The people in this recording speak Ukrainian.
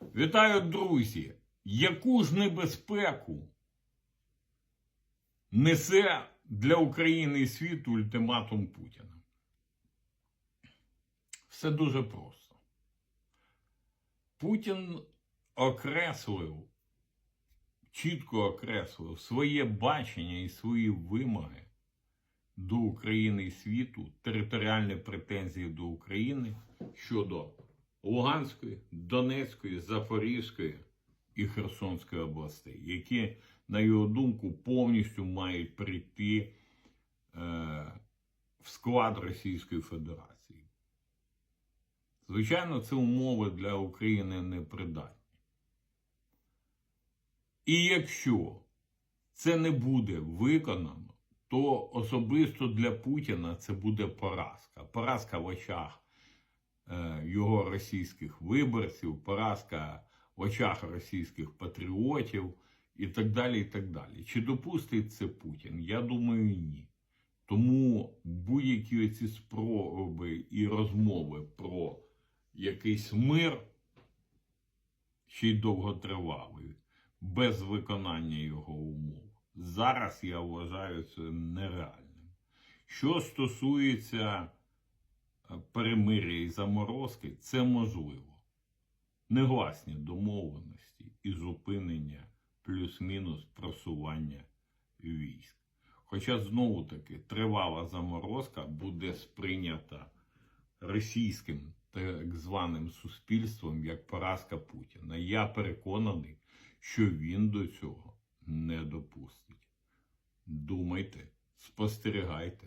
Вітаю, друзі! Яку ж небезпеку несе для України і світу ультиматум Путіна? Все дуже просто. Путін окреслив, чітко окреслив своє бачення і свої вимоги до України і світу, територіальні претензії до України щодо Луганської, Донецької, Запорізької і Херсонської областей, які, на його думку, повністю мають прийти е, в склад Російської Федерації. Звичайно, це умови для України непридатні. І якщо це не буде виконано, то особисто для Путіна це буде поразка. Поразка в очах його російських виборців, поразка в очах російських патріотів і так далі. і так далі. Чи допустить це Путін? Я думаю, ні. Тому будь-які оці спроби і розмови про якийсь мир, ще й довготривалий, без виконання його умов. Зараз я вважаю це нереальним. Що стосується е, перемир'я і заморозки, це можливо. Негласні домовленості і зупинення плюс-мінус просування військ. Хоча знову таки тривала заморозка буде сприйнята російським так званим суспільством як поразка Путіна. Я переконаний, що він до цього не допустить. Думайте, спостерігайте,